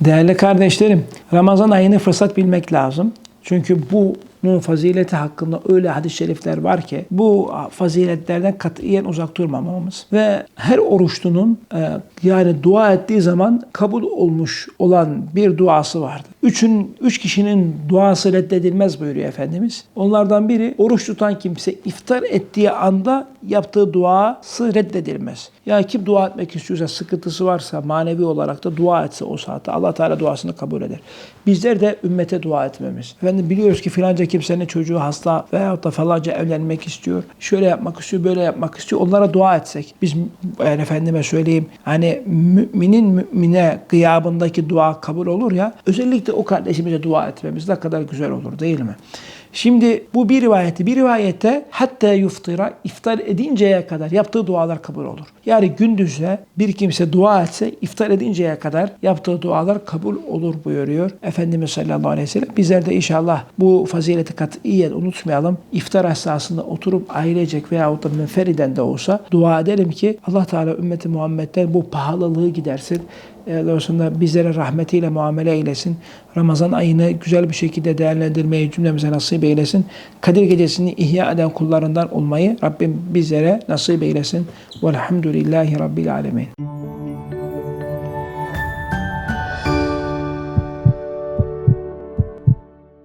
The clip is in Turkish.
Değerli kardeşlerim, Ramazan ayını fırsat bilmek lazım. Çünkü bunun fazileti hakkında öyle hadis-i şerifler var ki bu faziletlerden katiyen uzak durmamamız ve her oruçlunun e, yani dua ettiği zaman kabul olmuş olan bir duası vardı. Üçün, üç kişinin duası reddedilmez buyuruyor Efendimiz. Onlardan biri oruç tutan kimse iftar ettiği anda yaptığı duası reddedilmez. Yani kim dua etmek istiyorsa, sıkıntısı varsa manevi olarak da dua etse o saatte Allah Teala duasını kabul eder. Bizler de ümmete dua etmemiz. Efendim biliyoruz ki filanca kimsenin çocuğu hasta veyahut da falanca evlenmek istiyor. Şöyle yapmak istiyor, böyle yapmak istiyor. Onlara dua etsek. Biz yani efendime söyleyeyim hani müminin mümine gıyabındaki dua kabul olur ya özellikle o kardeşimize dua etmemiz ne kadar güzel olur değil mi? Şimdi bu bir rivayeti. Bir rivayette hatta yuftira iftar edinceye kadar yaptığı dualar kabul olur. Yani gündüzde bir kimse dua etse iftar edinceye kadar yaptığı dualar kabul olur buyuruyor Efendimiz sallallahu aleyhi ve sellem. Bizler de inşallah bu fazileti katiyen unutmayalım. İftar esnasında oturup ailecek veyahut da müferiden de olsa dua edelim ki Allah Teala ümmeti Muhammed'den bu pahalılığı gidersin. Dolayısıyla bizlere rahmetiyle muamele eylesin. Ramazan ayını güzel bir şekilde değerlendirmeyi cümlemize nasip eylesin. Kadir gecesini ihya eden kullarından olmayı Rabbim bizlere nasip eylesin. Velhamdülillahi Rabbil Alemin.